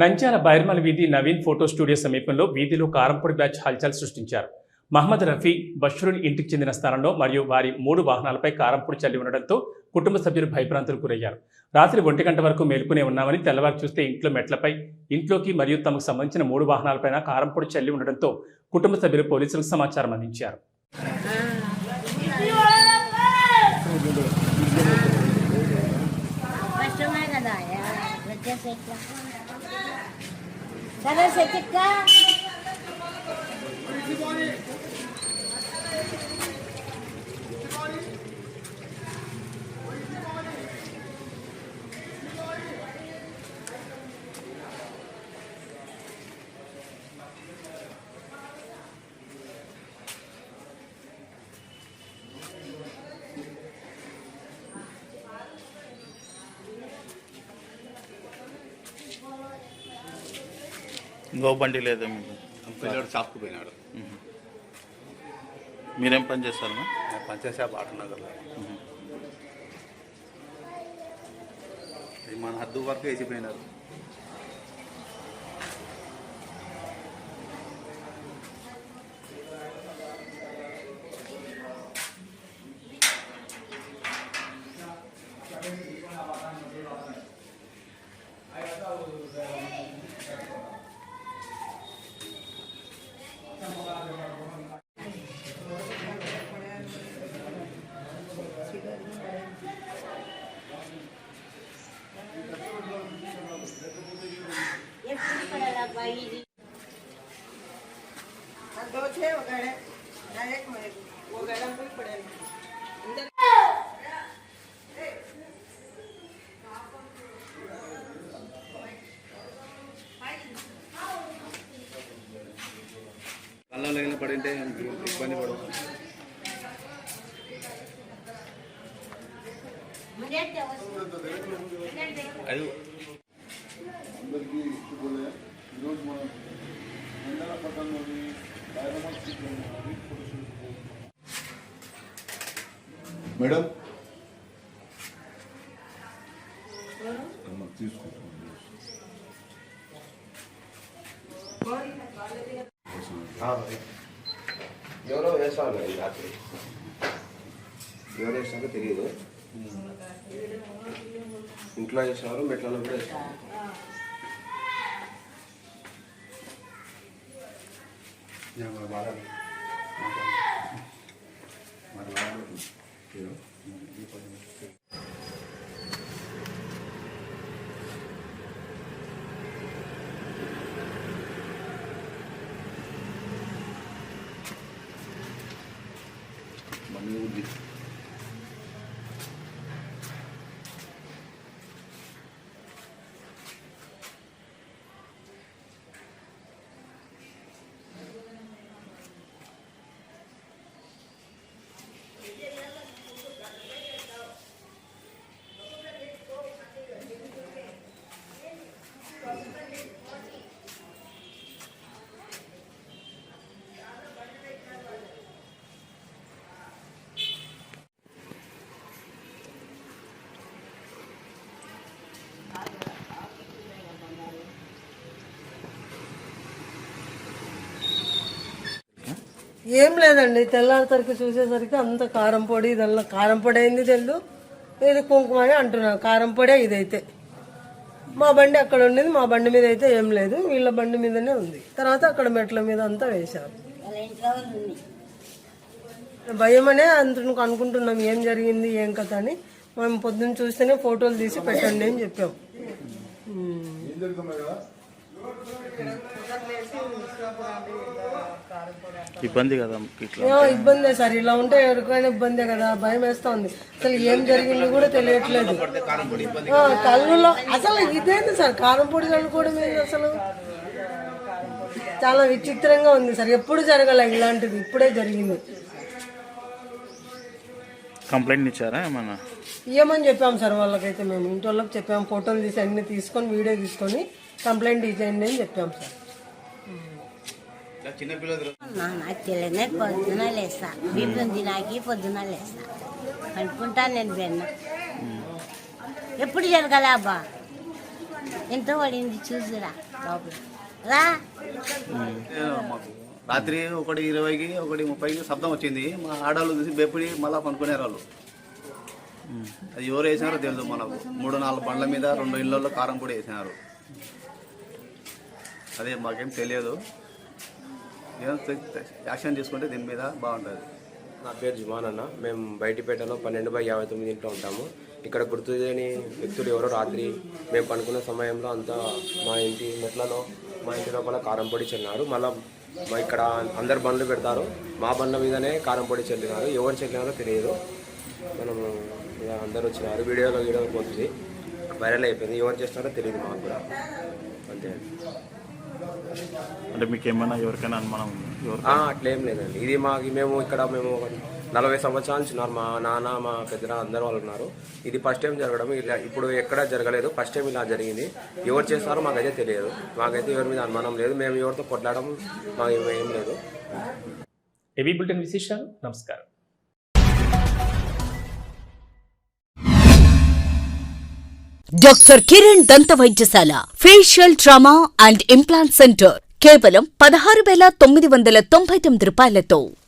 నంచాల బైర్మల్ వీధి Naveen photo studio సమీపంలో వీధిలో కారంపొడి బ్యాచ్ హల్చల్ సృష్టించారు. మహమ్మద్ రఫీ బష్రూన్ ఇంటికి చెందిన స్థలంలో మరియు వారి మూడు వాహనాలపై కారంపొడి చల్లి ఉండడంతో కుటుంబ సభ్యులు భయభ్రాంతులు గురయ్యారు. రాత్రి ఒంటి గంట వరకు మేల్కొనే ఉన్నామని తెల్లవారు చూస్తే ఇంట్లో మెట్లపై ఇంట్లోకి మరియు తమకు సంబంధించిన మూడు వాహనాలపైన కారంపొడి చల్లి ఉండడంతో కుటుంబ సభ్యులు పోలీసులకు సమాచారం అందించారు. కదా సరే సెటిక్క ఇంకో బండి లేదా మీకు. పిల్లడు షాప్కి పోయినాడు. మీరేం పని చేస్తారు పంచాయత్ షాప్ ఆటనగర్లో మన హద్దు వరకు వేసిపోయినారు ఎప్పుడు పడాలబ్బా ఇది दो छः हो गए हैं ना एक में वो गरम कोई पड़े अंदर కళ్ళ లైన్లో పడింటే ఇబ్బంది పడవు ముందే వస్తుంది అది అందరికీ శుభోదయం ఈరోజు మనం మండల పట్టణంలోని మేడం? ఎవరో ఈ రాత్రి? ఎవరు వేస్తారో తెలియదు ఇంట్లో వేసేవారు మెట్లలో కూడా వేస్తారు మన బాగా మన బాగా ఏం లేదండి తెల్లారిసరికి చూసేసరికి అంత కారం పొడి ఇదల్లా కారం పొడి అయింది తెల్లు. ఇది కుంకుమ అని అంటున్నారు కారం పొడే ఇదైతే. మా బండి అక్కడ ఉండేది మా బండి మీద అయితే ఏం లేదు వీళ్ళ బండి మీదనే ఉంది. తర్వాత అక్కడ మెట్ల మీద అంతా వేశారు. ఉంది. భయమనే అంత అనుకుంటున్నాం ఏం జరిగింది ఏం కథ అని. మనం పొద్దున్న చూస్తేనే ఫోటోలు తీసి పెట్టండి అని చెప్పాం. ఇబ్బంది కదా ఇట్లా ఇబ్బందే సార్. ఇలా ఉంటే ఎవరికైనా ఇబ్బందే కదా. భయం వేస్తుంది. అసలు ఏం జరిగింది కూడా తెలియట్లేదు. ఆ, కళ్ళులో అసలు ఇదేంది సార్? కారం పొడి చల్లుకోవడం ఏంది అసలు? చాలా విచిత్రంగా ఉంది సార్. ఎప్పుడు జరగలే ఇలాంటిది? ఇప్పుడే జరిగింది. కంప్లైంట్ ఇచ్చారా ఏమన్నా? ఇవ్వమని చెప్పాం సార్ వాళ్ళకైతే మేము. ఇంటి వాళ్ళకి చెప్పాం ఫోటోలు తీసి అన్ని తీసుకొని వీడియో తీసుకొని కంప్లైంట్ ఇచ్చేయండి అని చెప్పాం సార్. నాకు తెలియదు నేను పొద్దున లేస్తా. బియ్యం తినాకి పొద్దున లేస్తా. అనుకుంటా నేను బెన్న. ఎప్పుడు జరగాలి అబ్బా? ఎంత పడింది చూసిరా లోపల రా. రాత్రి ఒకటి ఇరవైకి ఒకటి ముప్పైకి శబ్దం వచ్చింది. మా ఆడవాళ్ళు చూసి బెప్పిడి మళ్ళా పనుకునే వాళ్ళు. అది ఎవరు వేసినారో తెలియదు మనకు. మూడు నాలుగు బండ్ల మీద రెండు ఇళ్ళల్లో కారం పొడి వేసినారు. అదే మాకేం తెలియదు. యాక్షన్ తీసుకుంటే దీని మీద బాగుంటుంది. నా పేరు జుమాన్ అన్న. మేము బయటిపేటలో పన్నెండు బై యాభై తొమ్మిది ఇంట్లో ఉంటాము. ఇక్కడ గుర్తు తెలియని వ్యక్తులు ఎవరో రాత్రి మేము పనుకున్న సమయంలో అంతా మా ఇంటి మెట్లలో మా ఇంటి లోపల కారం పొడి చల్లినారు మళ్ళీ ఇక్కడ అందరు బండ్లు పెడతారు. మా బండ్ల మీదనే కారం పొడి చెల్లినారు. ఎవరు చెల్లినారో తెలియదు. మనం ఇక అందరు వచ్చినారు. వీడియోలో వీడియో పోతుంది. వైరల్ అయిపోయింది. ఎవరు చేస్తున్నారో తెలియదు మాకు కూడా. అంతే. అంటే మీకు ఏమైనా ఎవరికైనా అనుమానం ఎవరు అట్లేం లేదండి. ఇది మాకు మేము ఇక్కడ మేము నలభై సంవత్సరాల నుంచి ఉన్నారు. మా నాన్న మా పెద్దనాన్న అందరూ వాళ్ళు ఉన్నారు. ఇది ఫస్ట్ టైం జరగడం. ఇలా ఇప్పుడు ఎక్కడ జరగలేదు. ఫస్ట్ టైం ఇలా జరిగింది. ఎవరు చేస్తారో మాకైతే తెలియదు. మాకైతే ఎవరి మీద అనుమానం లేదు. మేము ఎవరితో కొట్లాడడం మాకు ఏం- ఏం లేదు. ఏబీ బులెటిన్ విశేషాలు? నమస్కారం. డాక్టర్ కిరణ్ దంత వైద్యశాల facial trauma and implant center కేవలం పదహారు వేల తొమ్మిది వందల తొంభై తొమ్మిది రూపాయలతో.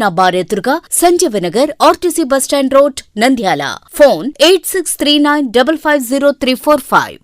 అన్నపూర్ణ బార్ ఎదురుగా Sanjeevanagar RTC bus stand road Nandyal. Phone eight six three nine double five zero three four five.